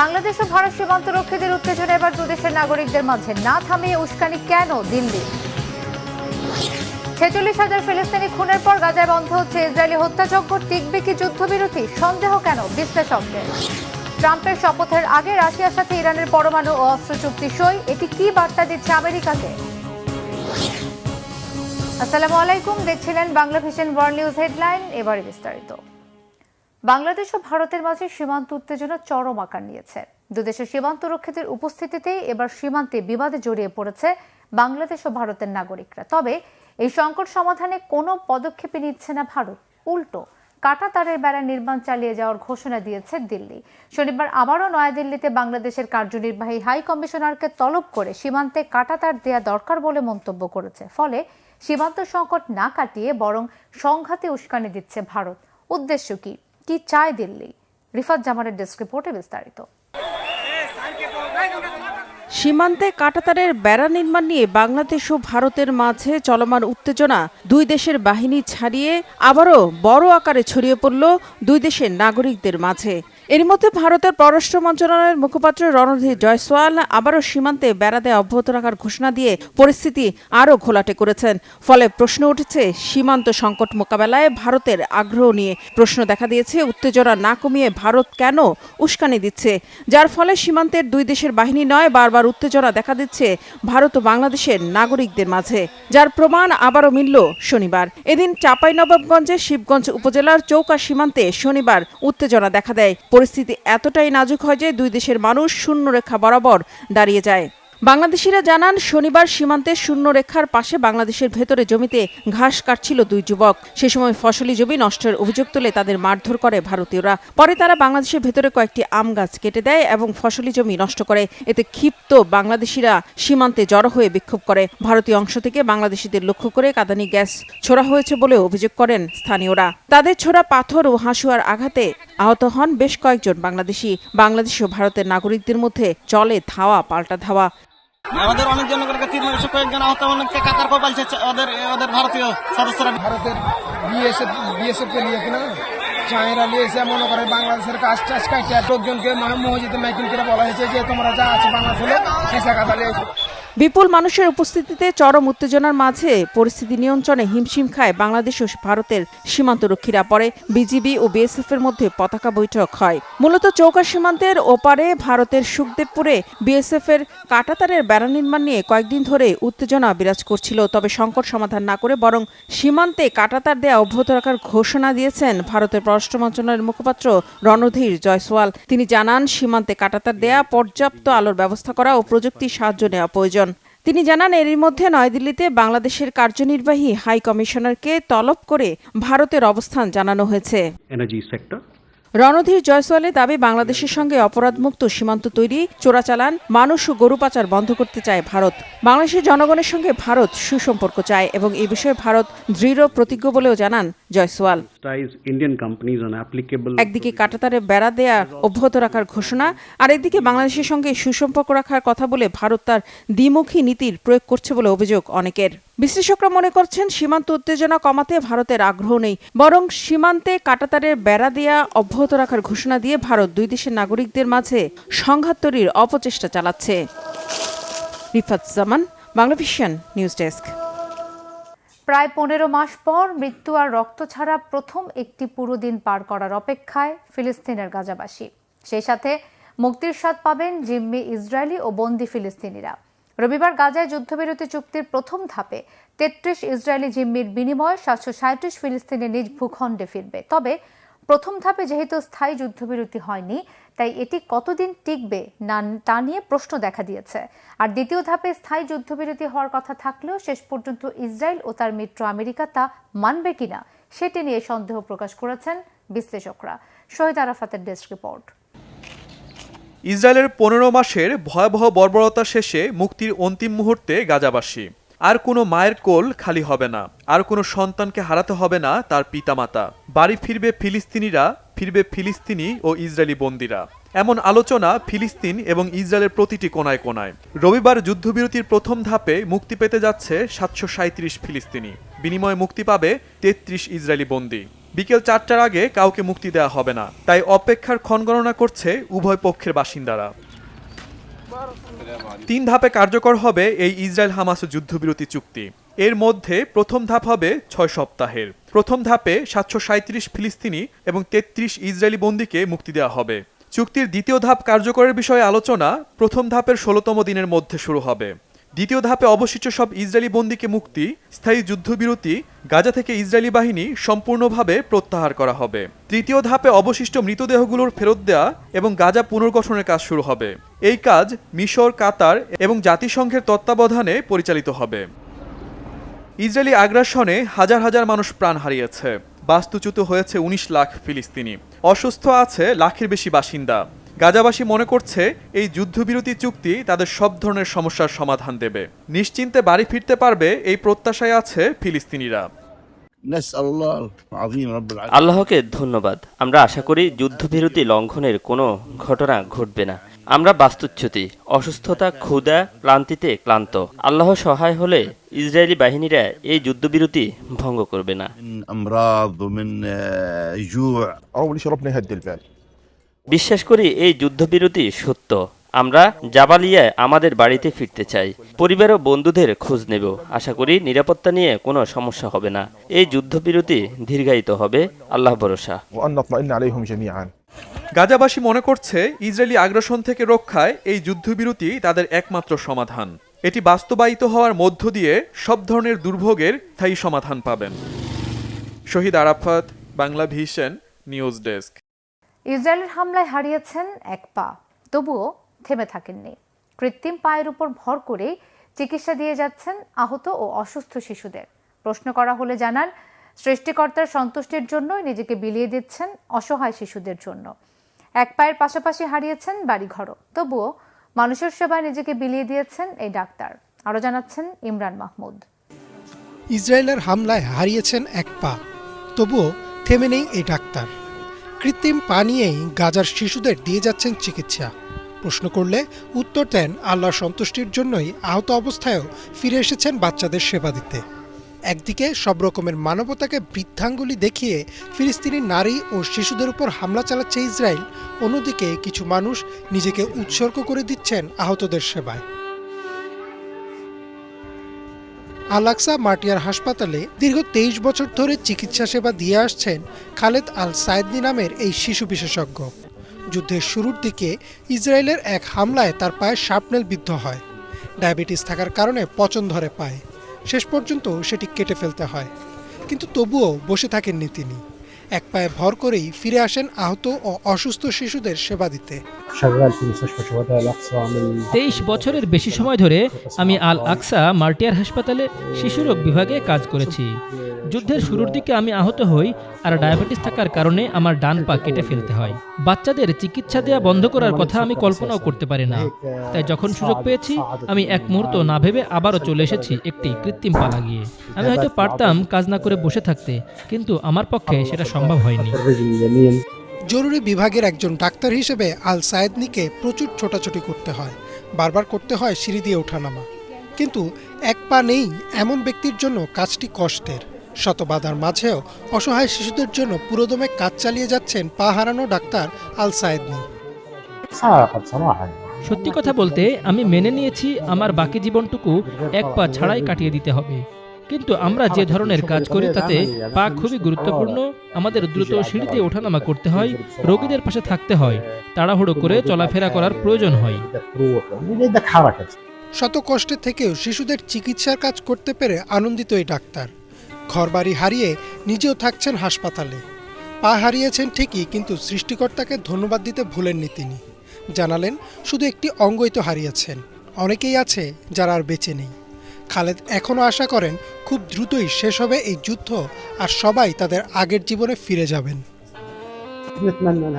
বাংলাদেশ ও ভারত সীমান্ত রক্ষীদের উত্তেজনা এবার দুদেশের নাগরিকদের মাঝে। না থামিয়ে উস্কানি কেন দিল্লি? ছেচল্লিশ হাজার ফিলিস্তিনি খুনের পর গাজায় বন্ধ হচ্ছে ইসরায়েলি হত্যাযজ্ঞ। টিকবে কি যুদ্ধবিরতি? সন্দেহ কেন বিশ্লেষকদের? ট্রাম্পের শপথের আগে রাশিয়ার সাথে ইরানের পরমাণু ও অস্ত্র চুক্তি সই। এটি কি বার্তা দিচ্ছে আমেরিকাকে? আসসালামু আলাইকুম, দেখছিলেন Bangla vision world news headline. এবারে বিস্তারিত। বাংলাদেশ ও ভারতের মাঝে সীমান্ত উত্তেজনা চরম আকার নিয়েছে। দুদেশের সীমান্ত রক্ষীদের উপস্থিতিতেই এবার সীমান্তে বিবাদে জড়িয়ে পড়েছে বাংলাদেশ ও ভারতের নাগরিকরা। তবে এই সংকট সমাধানে কোনো পদক্ষেপই নিচ্ছে না ভারত। উল্টো কাটা তারের বেড়া নির্মাণ চালিয়ে যাওয়ার ঘোষণা দিয়েছে দিল্লি। শনিবার আবারও নয়াদিল্লিতে বাংলাদেশের কার্যনির্বাহী হাই কমিশনারকে তলব করে সীমান্তে কাটা তার দেয়া দরকার বলে মন্তব্য করেছে। ফলে সীমান্ত সংকট না কাটিয়ে বরং সংঘাতে উস্কানি দিচ্ছে ভারত। উদ্দেশ্য কি? কি চায় দিল্লি? রিফাত জামানের ডেস্ক রিপোর্টে বিস্তারিত। সীমান্তে কাটাতারের বেড়া নির্মাণ নিয়ে বাংলাদেশ ও ভারতের মাঝে চলমান উত্তেজনা দুই দেশের বাহিনী ছাড়িয়ে আবারও বড় আকারে ছড়িয়ে পড়ল দুই দেশের নাগরিকদের মাঝে। এর মধ্যে ভারতের পররাষ্ট্র মন্ত্রণালয়ের মুখপাত্র রণধীর জয়সওয়াল আবারও সীমান্তে বেড়া দেয়া অব্যাহত রাখার ঘোষণা দিয়ে পরিস্থিতি আরও ঘোলাটে করেছেন। ফলে প্রশ্ন উঠেছে, সীমান্ত সংকট মোকাবেলায় ভারতের আগ্রহ নিয়ে প্রশ্ন দেখা দিয়েছে, উত্তেজনা না কমিয়ে ভারত কেন উস্কানি দিচ্ছে? যার ফলে সীমান্তের দুই দেশের বাহিনী নয়, বারবার উত্তেজনা দেখা দিচ্ছে ভারত ও বাংলাদেশের নাগরিকদের মাঝে। যার প্রমাণ আবারও মিলল শনিবার। এদিন চাঁপাইনবাবগঞ্জের শিবগঞ্জ উপজেলার চৌকা সীমান্তে শনিবার উত্তেজনা দেখা দেয়। পরিস্থিতি এতটাই নাজুক হয় যে দুই দেশের মানুষ শূন্য রেখা বরাবর দাঁড়িয়ে যায়। বাংলাদেশিরা জানান, শনিবার সীমান্তে শূন্য রেখার পাশে বাংলাদেশের ভেতরে জমিতে ঘাস কাটছিল দুই যুবক। সে সময় ফসলি জমি নষ্টের অভিযোগ তুলে তাদের মারধর করে ভারতীয়রা। পরে তারা বাংলাদেশের ভেতরে কয়েকটি আম গাছ কেটে দেয় এবং ফসলি জমি নষ্ট করে। এতে ক্ষিপ্ত বাংলাদেশিরা সীমান্তে জড়ো হয়ে বিক্ষোভ করে। ভারতীয় অংশ থেকে বাংলাদেশিদের লক্ষ্য করে কাদানি গ্যাস ছোড়া হয়েছে বলে অভিযোগ করেন স্থানীয়রা। তাদের ছোড়া পাথর ও হাসুয়ার আঘাতে আহত হন বেশ কয়েকজন বাংলাদেশি। বাংলাদেশ ও ভারতের নাগরিকদের মধ্যে চলে ধাওয়া, পাল্টা ধাওয়া। আমাদের অনেক জনগণকে তীর মেরেছে কয়েকজন আহত অনেককে কাতার কপালছে ওদের ওদের ভারতীয় সদস্যরা। ভারতের বিএসএফ বিএসএফ কে নিয়ে কিনা? চাঁয়েরা নিয়ে এসে মনে করে বাংলাদেশের কাজ টাজ কাজ লোকজনকে মসজিদে মাইকিং করে বলা হয়েছে যে তোমরা যা আছে বাংলাদেশ হিসা কাদা নিয়ে। বিপুল মানুষের উপস্থিতিতে চরম উত্তেজনার মাঝে পরিস্থিতি নিয়ন্ত্রণে হিমশিম খায় বাংলাদেশ ও ভারতের সীমান্তরক্ষীরা। পরে বিজিবি ও বিএসএফ এর মধ্যে পতাকা বৈঠক হয়। মূলত চৌকা সীমান্তের ওপারে ভারতের সুখদেবপুরে বিএসএফ এর কাটাতারের বেড়া নির্মাণ নিয়ে কয়েকদিন ধরে উত্তেজনা বিরাজ করছিল। তবে সংকট সমাধান না করে বরং সীমান্তে কাটাতার দেয়া অব্যাহত রাখার ঘোষণা দিয়েছেন ভারতের পররাষ্ট্র মন্ত্রণালয়ের মুখপাত্র রণধীর জয়সওয়াল। তিনি জানান, সীমান্তে কাটাতার দেয়া পর্যাপ্ত আলোর ব্যবস্থা করা ও প্রযুক্তির সাহায্য নেওয়া প্রয়োজন। তিনি জানান এরই মধ্যে নয়াদিল্লিতে বাংলাদেশের কার্যনির্বাহী হাই কমিশনারকে তলব করে ভারতের অবস্থান জানানো হয়েছে। রণধীর জয়সওয়ালের দাবি বাংলাদেশের সঙ্গে অপরাধমুক্ত সীমান্ত তৈরি চোরাচালান মানুষ ও গরু পাচার বন্ধ করতে চায় ভারত। বাংলাদেশের জনগণের সঙ্গে ভারত সুসম্পর্ক চায় এবং এ বিষয়ে ভারত দৃঢ় প্রতিজ্ঞ বলেও জানান জয়সওয়াল। একদিকে কাটাতারে বেড়া দেয়া অব্যাহত রাখার ঘোষণা আর একদিকে বাংলাদেশের সঙ্গে সুসম্পর্ক রাখার কথা বলে ভারত তার দ্বিমুখী নীতির প্রয়োগ করছে বলে অভিযোগ অনেকের। বিশ্লেষকরা মনে করছেন সীমান্ত উত্তেজনা কমাতে ভারতের আগ্রহ নেই বরং সীমান্তে কাটাতারের বেড়া দেয়া অব্যাহত রাখার ঘোষণা দিয়ে ভারত দুই দেশের নাগরিকদের মাঝে সংঘাত তৈরির অপচেষ্টা চালাচ্ছে। Rifat Zaman Bangla vision news desk. প্রায় পনেরো মাস পর মৃত্যু আর রক্ত ছাড়া প্রথম একটি পুরো দিন পার করার অপেক্ষায় ফিলিস্তিনের গাজাবাসী। সেই সাথে মুক্তির স্বাদ পাবেন জিম্মি ইসরায়েলি ও বন্দি ফিলিস্তিনিরা। রবিবার গাজায় যুদ্ধবিরতি চুক্তির প্রথম ধাপে তেত্রিশ ইসরায়েলি জিম্মির বিনিময়ে সাতশো সাঁত্রিশ ফিলিস্তিনি নিজ ভূখণ্ডে ফিরবে। তবে প্রথম ধাপে যেহেতু স্থায়ী যুদ্ধবিরতি হয়নি তাই এটি কতদিন টিকবে না, তা নিয়ে প্রশ্ন দেখা দিয়েছে। আর দ্বিতীয় ধাপে স্থায়ী যুদ্ধবিরতি হওয়ার কথা থাকলেও শেষ পর্যন্ত ইসরায়েল ও তার মিত্র আমেরিকা তা মানবে কিনা, সেটি নিয়ে সন্দেহ প্রকাশ করেছেন বিশ্লেষকরা। শহীদ আরাফাতের ডেস্ক রিপোর্ট। ইসরায়েলের পনেরো মাসের ভয়াবহ বর্বরতা শেষে মুক্তির অন্তিম মুহূর্তে গাজাবাসী। আর কোনো মায়ের কোল খালি হবে না, আর কোনো সন্তানকে হারাতে হবে না তার পিতামাতা। বাড়ি ফিরবে ফিলিস্তিনিরা ফিরবে ফিলিস্তিনি ও ইসরায়েলি বন্দিরা। এমন আলোচনা ফিলিস্তিন এবং ইসরায়েলের প্রতিটি কোনায় কোনায়। রবিবার যুদ্ধবিরতির প্রথম ধাপে মুক্তি পেতে যাচ্ছে সাতশো সাঁত্রিশ ফিলিস্তিনি। বিনিময়ে মুক্তি পাবে তেত্রিশ ইসরায়েলি বন্দী। বিকেল চারটার আগে কাউকে মুক্তি দেওয়া হবে না। তাই অপেক্ষার ক্ষণগণনা করছে উভয় পক্ষের বাসিন্দারা। তিন ধাপে কার্যকর হবে এই ইসরায়েল হামাস যুদ্ধবিরতি চুক্তি। এর মধ্যে প্রথম ধাপ হবে ছয় সপ্তাহের। প্রথম ধাপে সাতশো সাঁত্রিশ ফিলিস্তিনি এবং তেত্রিশ ইসরায়েলি বন্দীকে মুক্তি দেওয়া হবে। চুক্তির দ্বিতীয় ধাপ কার্যকরের বিষয়ে আলোচনা প্রথম ধাপের ষোলোতম দিনের মধ্যে শুরু হবে। দ্বিতীয় ধাপে অবশিষ্ট সব ইসরায়েলি বন্দীকে মুক্তি, স্থায়ী যুদ্ধবিরতি, গাজা থেকে ইসরায়েলি বাহিনী সম্পূর্ণভাবে প্রত্যাহার করা হবে। তৃতীয় ধাপে অবশিষ্ট মৃতদেহগুলোর ফেরত দেওয়া এবং গাজা পুনর্গঠনের কাজ শুরু হবে। এই কাজ মিশর, কাতার এবং জাতিসংঘের তত্ত্বাবধানে পরিচালিত হবে। ইসরায়েলি আগ্রাসনে হাজার হাজার মানুষ প্রাণ হারিয়েছে। বাস্তুচ্যুত হয়েছে ১৯ লাখ ফিলিস্তিনি। অসুস্থ আছে লাখের বেশি বাসিন্দা। গাজাবাসী মনে করছে এই যুদ্ধবিরতি চুক্তি তাদের সব ধরনের সমস্যার সমাধান দেবে। নিশ্চিন্তে বাড়ি ফিরতে পারবে এই প্রত্যাশায় আছে ফিলিস্তিনিরা। আল্লাহকে ধন্যবাদ। আমরা আশা করি যুদ্ধবিরতি লঙ্ঘনের কোনো ঘটনা ঘটবে না। আমরা বাস্তুচ্যুতি অসুস্থতা ক্ষুদা ক্লান্তিতে ক্লান্ত। আল্লাহ সহায় হলে ইসরায়েলি বাহিনীরা এই যুদ্ধবিরতি ভঙ্গ করবে না। বিশ্বাস করি এই যুদ্ধবিরতি সত্য। আমরা জাবালিয়ায় আমাদের বাড়িতে ফিরতে চাই। পরিবার ও বন্ধুদের খোঁজ নেব। আশা করি নিরাপত্তা নিয়ে কোনো সমস্যা হবে না। এই যুদ্ধবিরতি দীর্ঘায়িত হবে। আল্লাহ ভরসা। গাজাবাসী মনে করছে ইসরায়েলি আগ্রাসন থেকে রক্ষায় এই যুদ্ধবিরতি তাদের একমাত্র সমাধান। এটি বাস্তবায়িত হওয়ার মধ্য দিয়ে সব ধরনের দুর্ভোগের স্থায়ী সমাধান পাবেন। Shahid Arafat, Bangla vision, news desk. ইসরায়েলের হামলায় হারিয়েছেন এক পা। তবুও থেমে থাকেননি। কৃত্রিম পায়ের উপর ভর করে চিকিৎসা দিয়ে যাচ্ছেন আহত ও অসুস্থ শিশুদের। প্রশ্ন করা হলে জানান সৃষ্টিকর্তার সন্তুষ্টির জন্যই নিজেকে বিলিয়ে দিচ্ছেন অসহায় শিশুদের জন্য। এক পায়ের পাশাপাশি হারিয়েছেন বাড়িঘরও। তবুও মানুষের সেবায় নিজেকে বিলিয়ে দিয়েছেন এই ডাক্তার। আরও জানাচ্ছেন ইমরান মাহমুদ। ইসরায়েলের হামলায় হারিয়েছেন এক পা। তবুও থেমে নেই এই ডাক্তার। কৃত্রিম পা নিয়েই গাজার শিশুদের দিয়ে যাচ্ছেন চিকিৎসা। প্রশ্ন করলে উত্তর দেন আল্লাহর সন্তুষ্টির জন্যই আহত অবস্থায়ও ফিরে এসেছেন বাচ্চাদের সেবা দিতে। একদিকে সব রকমের মানবতাকে বৃদ্ধাঙ্গুলি দেখিয়ে ফিলিস্তিনি নারী ও শিশুদের উপর হামলা চালাচ্ছে ইসরায়েল, অন্যদিকে কিছু মানুষ নিজেকে উৎসর্গ করে দিচ্ছেন আহতদের সেবায়। আলাক্সা মাটিয়ার হাসপাতালে দীর্ঘ তেইশ বছর ধরে চিকিৎসা সেবা দিয়ে আসছেন খালেদ আল সায়েদনি নামের এই শিশু বিশেষজ্ঞ। যুদ্ধের শুরুর দিকে ইসরায়েলের এক হামলায় তার পায়ে শার্পনেল বিদ্ধ হয়। ডায়াবেটিস থাকার কারণে পচন ধরে পায়। শেষ পর্যন্ত সেটি কেটে ফেলতে হয়। কিন্তু তবুও বসে থাকেননি তিনি। এক পায়ে ভর করেই ফিরে আসেন আহত ও অসুস্থ শিশুদের সেবা দিতে। তেইশ বছরের বেশি সময় ধরে আমি আল আকসা মাল্টিয়ার হাসপাতালে শিশুরোগ বিভাগে কাজ করেছি। যুদ্ধের শুরুর দিকে আমি আহত হই আর ডায়াবেটিস থাকার কারণে আমার ডান পা কেটে ফেলতে হয়। বাচ্চাদের চিকিৎসা দেওয়া বন্ধ করার কথা আমি কল্পনাও করতে পারি না। তাই যখন সুযোগ পেয়েছি আমি এক মুহূর্ত না ভেবে আবারও চলে এসেছি একটি কৃত্রিম পা লাগিয়ে। আমি হয়তো পারতাম কাজ না করে বসে থাকতে কিন্তু আমার পক্ষে সেটা সম্ভব হয়নি। জরুরি বিভাগের একজন ডাক্তার হিসেবে আল সায়েদনিকে প্রচুর ছোটাছুটি করতে হয়। বারবার করতে হয় সিঁড়ি দিয়ে ওঠানামা। কিন্তু এক পা নেই এমন ব্যক্তির জন্য কাজটি কষ্টের। শত বাধার মাঝেও অসহায় শিশুদের জন্য পুরোদমে কাজ চালিয়ে যাচ্ছেন পা হারানো ডাক্তার আল সায়েদনি। সত্যি কথা বলতে আমি মেনে নিয়েছি আমার বাকি জীবনটুকু এক পা ছাড়াই কাটিয়ে দিতে হবে। কিন্তু আমরা যে ধরনের কাজ করি তাতে পা খুবই গুরুত্বপূর্ণ। আমাদের দ্রুত সিঁড়িতে ওঠানামা করতে হয়, রোগীদের পাশে থাকতে হয়, তাড়াহুড়ো করে চলাফেরা করার প্রয়োজন হয়। শত কষ্টের থেকেও শিশুদের চিকিৎসার কাজ করতে পেরে আনন্দিত এই ডাক্তার। ঘরবাড়ি হারিয়ে নিজেও থাকছেন হাসপাতালে। পা হারিয়েছেন ঠিকই, কিন্তু সৃষ্টিকর্তাকে ধন্যবাদ দিতে ভুলেননি তিনি। জানালেন, শুধু একটি অঙ্গই তো হারিয়েছেন। অনেকেই আছে যারা আর বেঁচে নেই। খালেদ এখনও আশা করেন খুব দ্রুতই শেষ হবে এই যুদ্ধ আর সবাই তাদের আগের জীবনে ফিরে যাবেন।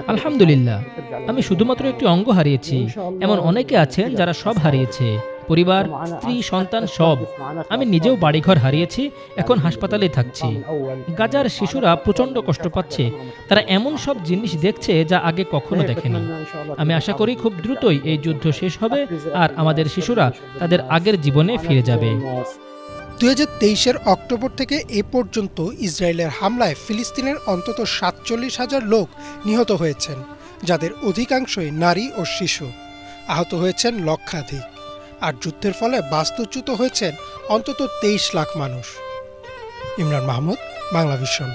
আলহামদুলিল্লাহ, আমি শুধুমাত্র একটি অঙ্গ হারিয়েছি। এমন অনেকে আছেন যারা সব হারিয়েছে, পরিবার, স্ত্রী, সন্তান, সব। আমি নিজেও বাড়িঘর হারিয়েছি, এখন হাসপাতালে থাকছি। গাজার শিশুরা প্রচণ্ড কষ্ট পাচ্ছে। তারা এমন সব জিনিস দেখছে যা আগে কখনো দেখেনি। আমি আশা করি খুব দ্রুতই এই যুদ্ধ শেষ হবে আর আমাদের শিশুরা তাদের আগের জীবনে ফিরে যাবে। দুই হাজার অক্টোবর থেকে এ পর্যন্ত ইসরায়েলের হামলায় ফিলিস্তিনের অন্তত সাতচল্লিশ হাজার লোক নিহত হয়েছেন, যাদের অধিকাংশই নারী ও শিশু। আহত হয়েছেন লক্ষাধিক, আর যুদ্ধের ফলে বাস্তুচ্যুত হয়েছেন অন্তত তেইশ লাখ মানুষ। ইমরান মাহমুদ, বাংলা ভিশন।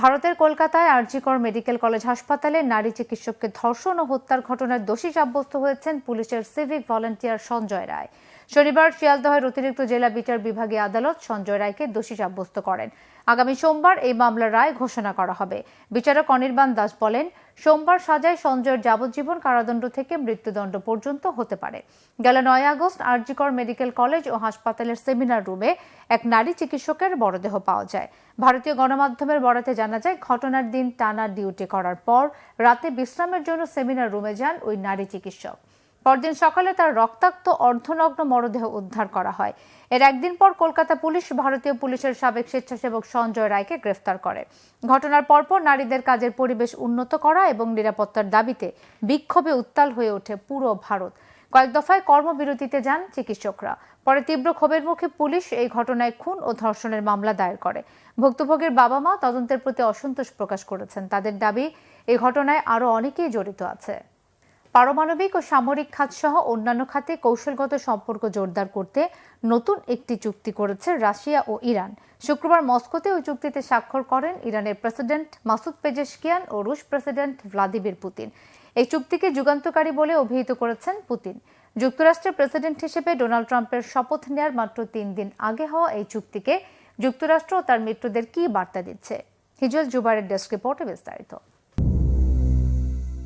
ভারতের কলকাতায় আরজিকর মেডিকেল কলেজ হাসপাতালে নারী চিকিৎসককে ধর্ষণ ও হত্যার ঘটনার দোষী সাব্যস্ত হয়েছেন পুলিশের সিভিক ভলান্টিয়ার সঞ্জয় রায়। শনিবার শিয়ালদহের অতিরিক্ত জেলা বিচার বিভাগীয় আদালত সঞ্জয় রায়কে দোষী সাব্যস্ত করেন। আগামী সোমবার এই মামলার রায় ঘোষণা করা হবে। বিচারক অনির্বাণ দাস বলেন, সোমবার সাজায় সঞ্জয়ের যাবজ্জীবন কারাদণ্ড থেকে মৃত্যুদণ্ড পর্যন্ত হতে পারে। গেল নয় আগস্ট আরজিকর মেডিকেল কলেজ ও হাসপাতালের সেমিনার রুমে এক নারী চিকিৎসকের মরদেহ পাওয়া যায়। ভারতীয় গণমাধ্যমের বরাতে জানা যায়, ঘটনার দিন টানা ডিউটি করার পর রাতে বিশ্রামের জন্য সেমিনার রুমে যান ওই নারী চিকিৎসক। পরদিন সকালে তার রক্তাক্ত অর্ধনগ্ন মরদেহ উদ্ধার করা হয়। এর একদিন পর কলকাতা পুলিশ ভারতীয় পুলিশের সাবেক স্বেচ্ছাসেবক সঞ্জয় রায়কে গ্রেফতার করে। ঘটনার পরপর নারীদের কাজের পরিবেশ উন্নত করা এবং নিরাপত্তার দাবিতে বিক্ষোভে উত্তাল হয়ে ওঠে পুরো ভারত। কয়েক দফায় কর্মবিরতিতে যান চিকিৎসকরা। পরে তীব্র ক্ষোভের মুখে পুলিশ এই ঘটনায় খুন ও ধর্ষণের মামলা দায়ের করে। ভুক্তভোগীর বাবা মা তদন্তের প্রতি অসন্তোষ প্রকাশ করেছেন। তাদের দাবি এই ঘটনায় আরও অনেকেই জড়িত আছে। পারমাণবিক ও সামরিক খাত সহ অন্যান্য খাতে কৌশলগত সম্পর্ক জোরদার করতে নতুন একটি চুক্তি করেছে রাশিয়া ও ইরান। শুক্রবার মস্কোতে ওই চুক্তিতে স্বাক্ষর করেন ইরানের প্রেসিডেন্ট মাসুদ পেজেশকিয়ান ও রুশ প্রেসিডেন্ট ভ্লাদিমির পুতিন। এই চুক্তিকে যুগান্তকারী বলে অভিহিত করেছেন পুতিন। যুক্তরাষ্ট্রের প্রেসিডেন্ট হিসেবে ডোনাল্ড ট্রাম্পের শপথ নেয়ার মাত্র তিন দিন আগে হওয়া এই চুক্তিকে যুক্তরাষ্ট্র ও তার মিত্রদের কি বার্তা দিচ্ছে? হিজল জুবারের ডেস্ক রিপোর্টে বিস্তারিত।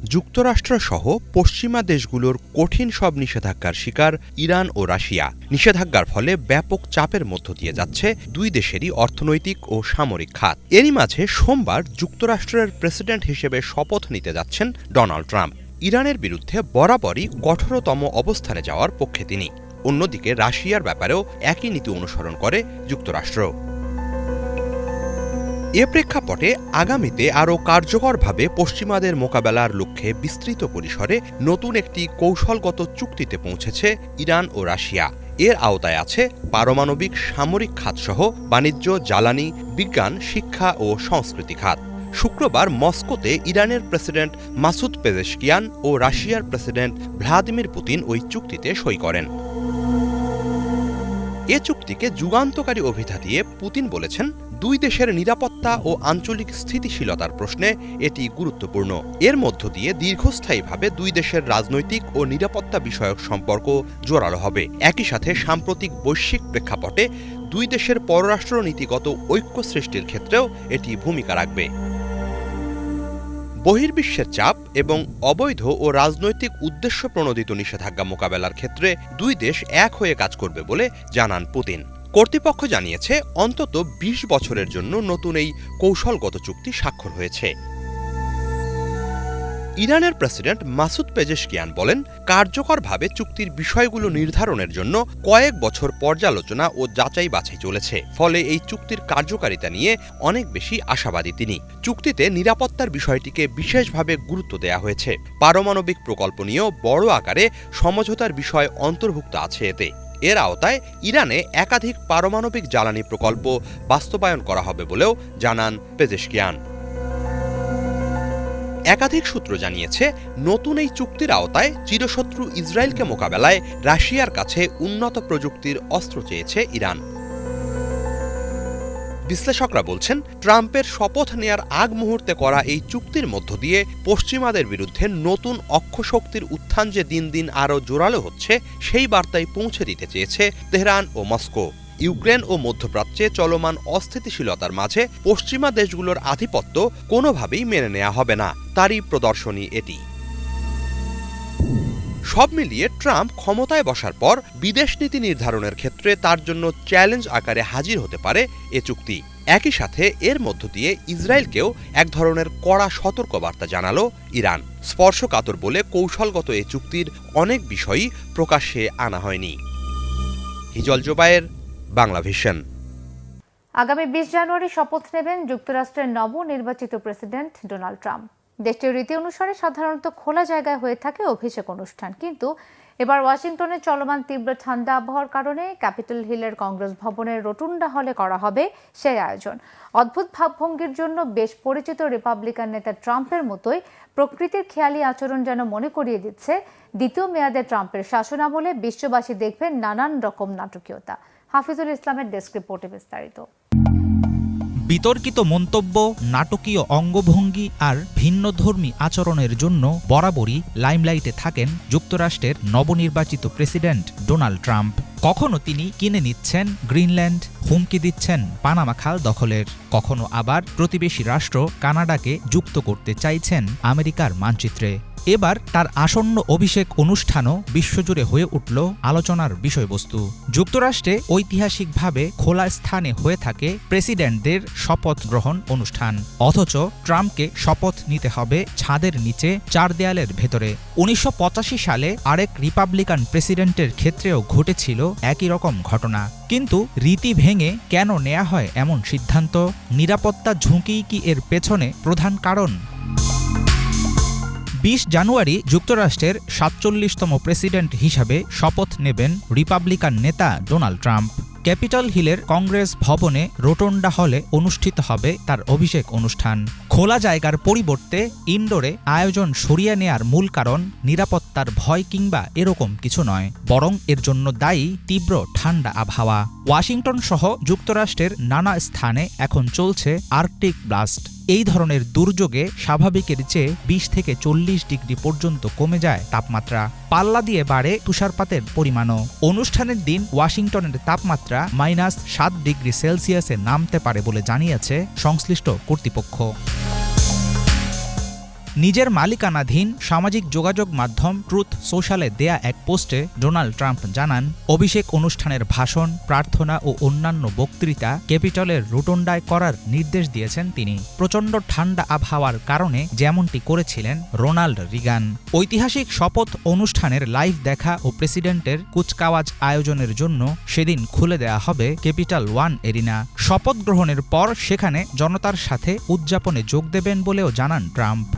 যুক্তরাষ্ট্রসহ পশ্চিমা দেশগুলোর কঠিন সব নিষেধাজ্ঞার শিকার ইরান ও রাশিয়া। নিষেধাজ্ঞার ফলে ব্যাপক চাপের মধ্য দিয়ে যাচ্ছে দুই দেশেরই অর্থনৈতিক ও সামরিক খাত। এরই মাঝে সোমবার যুক্তরাষ্ট্রের প্রেসিডেন্ট হিসেবে শপথ নিতে যাচ্ছেন ডোনাল্ড ট্রাম্প। ইরানের বিরুদ্ধে বরাবরই কঠোরতম অবস্থানে যাওয়ার পক্ষে তিনি। অন্যদিকে রাশিয়ার ব্যাপারেও একই নীতি অনুসরণ করে যুক্তরাষ্ট্র। এ প্রেক্ষাপটে আগামীতে আরও কার্যকরভাবে পশ্চিমাদের মোকাবেলার লক্ষ্যে বিস্তৃত পরিসরে নতুন একটি কৌশলগত চুক্তিতে পৌঁছেছে ইরান ও রাশিয়া। এর আওতায় আছে পারমাণবিক সামরিক খাতসহ বাণিজ্য, জ্বালানি, বিজ্ঞান, শিক্ষা ও সংস্কৃতি খাত। শুক্রবার মস্কোতে ইরানের প্রেসিডেন্ট মাসুদ পেজেশকিয়ান ও রাশিয়ার প্রেসিডেন্ট ভ্লাদিমির পুতিন ওই চুক্তিতে সই করেন। এ চুক্তিকে যুগান্তকারী অভিধা দিয়ে পুতিন বলেছেন দুই দেশের নিরাপত্তা ও আঞ্চলিক স্থিতিশীলতার প্রশ্নে এটি গুরুত্বপূর্ণ। এর মধ্য দিয়ে দীর্ঘস্থায়ীভাবে দুই দেশের রাজনৈতিক ও নিরাপত্তা বিষয়ক সম্পর্ক জোরালো হবে। একই সাথে সাম্প্রতিক বৈশ্বিক প্রেক্ষাপটে দুই দেশের পররাষ্ট্রনীতিগত ঐক্য সৃষ্টির ক্ষেত্রেও এটি ভূমিকা রাখবে। বহির্বিশ্বের চাপ এবং অবৈধ ও রাজনৈতিক উদ্দেশ্য প্রণোদিত নিষেধাজ্ঞা মোকাবেলার ক্ষেত্রে দুই দেশ এক হয়ে কাজ করবে বলে জানান পুতিন। কর্তৃপক্ষ জানিয়েছে, অন্তত ২০ বছরের জন্য নতুন এই কৌশলগত চুক্তি স্বাক্ষর হয়েছে। ইরানের প্রেসিডেন্ট মাসুদ পেজেশকিয়ান বলেন, কার্যকরভাবে চুক্তির বিষয়গুলো নির্ধারণের জন্য কয়েক বছর পর্যালোচনা ও যাচাই বাছাই চলেছে। ফলে এই চুক্তির কার্যকারিতা নিয়ে অনেক বেশি আশাবাদী তিনি। চুক্তিতে নিরাপত্তার বিষয়টিকে বিশেষভাবে গুরুত্ব দেয়া হয়েছে। পারমাণবিক প্রকল্প নিয়েও বড় আকারে সমঝোতার বিষয় অন্তর্ভুক্ত আছে এতে। এর আওতায় ইরানে একাধিক পারমাণবিক জ্বালানি প্রকল্প বাস্তবায়ন করা হবে বলেও জানান পেজেশকিয়ান। একাধিক সূত্র জানিয়েছে, নতুন এই চুক্তির আওতায় চিরশত্রু ইসরায়েলকে মোকাবেলায় রাশিয়ার কাছে উন্নত প্রযুক্তির অস্ত্র চেয়েছে ইরান। বিশ্লেষকরা বলছেন, ট্রাম্পের শপথ নেয়ার আগ মুহূর্তে করা এই চুক্তির মধ্য দিয়ে পশ্চিমাদের বিরুদ্ধে নতুন অক্ষশক্তির উত্থান যে দিন দিন আরও জোরালো হচ্ছে, সেই বার্তায় পৌঁছে দিতে চেয়েছে তেহরান ও মস্কো। ইউক্রেন ও মধ্যপ্রাচ্যে চলমান অস্থিতিশীলতার মাঝে পশ্চিমা দেশগুলোর আধিপত্য কোনোভাবেই মেনে নেওয়া হবে না। তারই প্রদর্শনী এটি। সব মিলিয়ে ট্রাম্প ক্ষমতায় বসার পর বিদেশ নীতি নির্ধারণের ক্ষেত্রে তার জন্য চ্যালেঞ্জ আকারে হাজির হতে পারে এ চুক্তি। একই সাথে এর মধ্য দিয়ে ইসরায়েলকেও এক ধরনের কড়া সতর্কবার্তা জানালো ইরান। স্পর্শকাতর বলে কৌশলগত এ চুক্তির অনেক বিষয়ই প্রকাশ্যে আনা হয়নি। হিজল জোবায়ের বাংলা ভিশন। আগামী বিশ জানুয়ারি শপথ নেবেন যুক্তরাষ্ট্রের নবনির্বাচিত প্রেসিডেন্ট ডোনাল্ড ট্রাম্প। দেশটির রীতি অনুসারে সাধারণত খোলা জায়গায় হয়ে থাকে অভিষেক অনুষ্ঠান। কিন্তু এবার ওয়াশিংটনে চলমান তীব্র ঠান্ডা আবহাওয়ার কারণে ক্যাপিটাল হিলের কংগ্রেস ভবনের রোটুন্ডা হলে করা হবে সেই আয়োজন। অদ্ভুত ভাবভঙ্গির জন্য বেশ পরিচিত রিপাবলিকান নেতা ট্রাম্পের মতোই প্রকৃতির খেয়ালি আচরণ যেন মনে করিয়ে দিচ্ছে দ্বিতীয় মেয়াদে ট্রাম্পের শাসনামলে বিশ্ববাসী দেখবেন নানান রকম নাটকীয়তা। হাফিজুল ইসলামের ডেস্ক রিপোর্টে বিস্তারিত। বিতর্কিত মন্তব্য, নাটকীয় অঙ্গভঙ্গি আর ভিন্নধর্মী আচরণের জন্য বরাবরই লাইমলাইটে থাকেন যুক্তরাষ্ট্রের নবনির্বাচিত প্রেসিডেন্ট ডোনাল্ড ট্রাম্প। কখনো তিনি কিনে নিচ্ছেন গ্রিনল্যান্ড, হুমকি দিচ্ছেন পানামা খাল দখলের। কখনো আবার প্রতিবেশী রাষ্ট্র কানাডাকে যুক্ত করতে চাইছেন আমেরিকার মানচিত্রে। এবার তার আসন্ন অভিষেক অনুষ্ঠানও বিশ্বজুড়ে হয়ে উঠল আলোচনার বিষয়বস্তু। যুক্তরাষ্ট্রে ঐতিহাসিকভাবে খোলা স্থানে হয়ে থাকে প্রেসিডেন্টদের শপথ গ্রহণ অনুষ্ঠান। অথচ ট্রাম্পকে শপথ নিতে হবে ছাদের নিচে চার দেয়ালের ভেতরে। উনিশশো পঁচাশি সালে আরেক রিপাবলিকান প্রেসিডেন্টের ক্ষেত্রেও ঘটেছিল একই রকম ঘটনা। কিন্তু রীতি ভেঙে কেন নেওয়া হয় এমন সিদ্ধান্ত? নিরাপত্তা ঝুঁকিই কি এর পেছনে প্রধান কারণ? বিশ জানুয়ারি যুক্তরাষ্ট্রের সাতচল্লিশতম প্রেসিডেন্ট হিসাবে শপথ নেবেন রিপাবলিকান নেতা ডোনাল্ড ট্রাম্প। ক্যাপিটাল হিলের কংগ্রেস ভবনে রোটন্ডা হলে অনুষ্ঠিত হবে তার অভিষেক অনুষ্ঠান। খোলা জায়গার পরিবর্তে ইনডোরে আয়োজন সরিয়ে নেয়ার মূল কারণ নিরাপত্তার ভয় কিংবা এরকম কিছু নয়, বরং এর জন্য দায়ী তীব্র ঠান্ডা আবহাওয়া। ওয়াশিংটন সহ যুক্তরাষ্ট্রের নানা স্থানে এখন চলছে আর্কটিক ব্লাস্ট। এই ধরনের দুর্যোগে স্বাভাবিকের চেয়ে বিশ থেকে চল্লিশ ডিগ্রি পর্যন্ত কমে যায় তাপমাত্রা। পাল্লা দিয়ে বাড়ে তুষারপাতের পরিমাণও। অনুষ্ঠানের দিন ওয়াশিংটনের তাপমাত্রা মাইনাস সাত ডিগ্রি সেলসিয়াসে নামতে পারে বলে জানিয়েছে সংশ্লিষ্ট কর্তৃপক্ষ। নিজের মালিকানাধীন সামাজিক যোগাযোগ মাধ্যম ট্রুথ সোশ্যালে দেয়া এক পোস্টে ডোনাল্ড ট্রাম্প জানান, অভিষেক অনুষ্ঠানের ভাষণ, প্রার্থনা ও অন্যান্য বক্তৃতা ক্যাপিটলের রোটন্ডায় করার নির্দেশ দিয়েছেন তিনি। প্রচণ্ড ঠান্ডা আবহাওয়ার কারণে যেমনটি করেছিলেন রোনাল্ড রিগান। ঐতিহাসিক শপথ অনুষ্ঠানের লাইভ দেখা ও প্রেসিডেন্টের কুচকাওয়াজ আয়োজনের জন্য সেদিন খুলে দেয়া হবে ক্যাপিটাল ওয়ান এরিনা। শপথ গ্রহণের পর সেখানে জনতার সাথে উদযাপনে যোগ দেবেন বলেও জানান ট্রাম্প।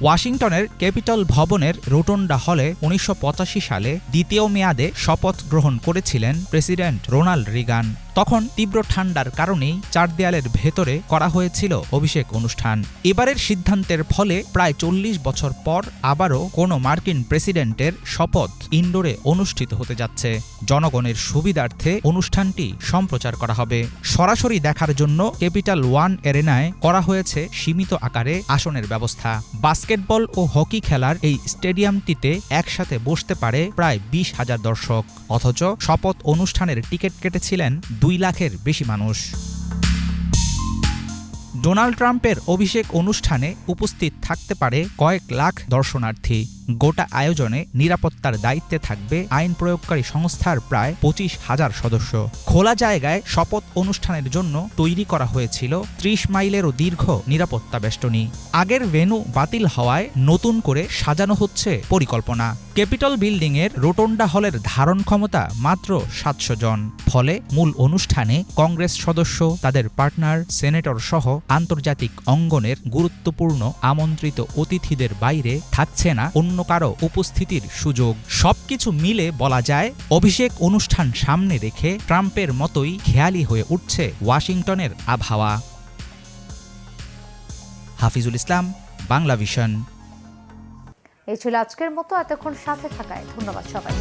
ওয়াশিংটনের ক্যাপিটল ভবনের রোটন্ডা হলে উনিশশো পঁচাশি সালে দ্বিতীয় মেয়াদে শপথ গ্রহণ করেছিলেন প্রেসিডেন্ট রোনাল্ড রিগান। তখন তীব্র ঠান্ডার কারণেই চার দেয়ালের ভেতরে করা হয়েছিল অভিষেক অনুষ্ঠান। এবারের সিদ্ধান্তের ফলে প্রায় চল্লিশ বছর পর আবারও কোনো মার্কিন প্রেসিডেন্টের শপথ ইনডোরে অনুষ্ঠিত হতে যাচ্ছে। জনগণের সুবিধার্থে অনুষ্ঠানটি সম্প্রচার করা হবে। সরাসরি দেখার জন্য ক্যাপিটাল ওয়ান এরেনায় করা হয়েছে সীমিত আকারে আসনের ব্যবস্থা। বাস্কেটবল ও হকি খেলার এই স্টেডিয়ামটিতে একসাথে বসতে পারে প্রায় বিশ হাজার দর্শক। অথচ শপথ অনুষ্ঠানের টিকিট কেটেছিলেন দুই লাখের বেশি মানুষ। ডোনাল্ড ট্রাম্পের অভিষেক অনুষ্ঠানে উপস্থিত থাকতে পারে কয়েক লাখ দর্শনার্থী। গোটা আয়োজনে নিরাপত্তার দায়িত্বে থাকবে আইন প্রয়োগকারী সংস্থার প্রায় পঁচিশ হাজার সদস্য। খোলা জায়গায় শপথ অনুষ্ঠানের জন্য তৈরি করা হয়েছিল ত্রিশ মাইলেরও দীর্ঘ নিরাপত্তা বেষ্টনী। আগের ভেনু বাতিল হওয়ায় নতুন করে সাজানো হচ্ছে পরিকল্পনা। ক্যাপিটল বিল্ডিংয়ের রোটন্ডা হলের ধারণ ক্ষমতা মাত্র সাতশো জন। ফলে মূল অনুষ্ঠানে কংগ্রেস সদস্য, তাদের পার্টনার, সেনেটর সহ আন্তর্জাতিক অঙ্গনের গুরুত্বপূর্ণ আমন্ত্রিত অতিথিদের বাইরে থাকছে না অন্য কারও উপস্থিতির সুযোগ। সবকিছু মিলে বলা যায়, অভিষেক অনুষ্ঠান সামনে রেখে ট্রাম্পের মতোই খেয়ালি হয়ে উঠছে ওয়াশিংটনের আবহাওয়া। হাফিজুল ইসলাম, বাংলা ভিশন। এই ছিল আজকের মতো, এতক্ষণ সাথে থাকায় ধন্যবাদ সবাই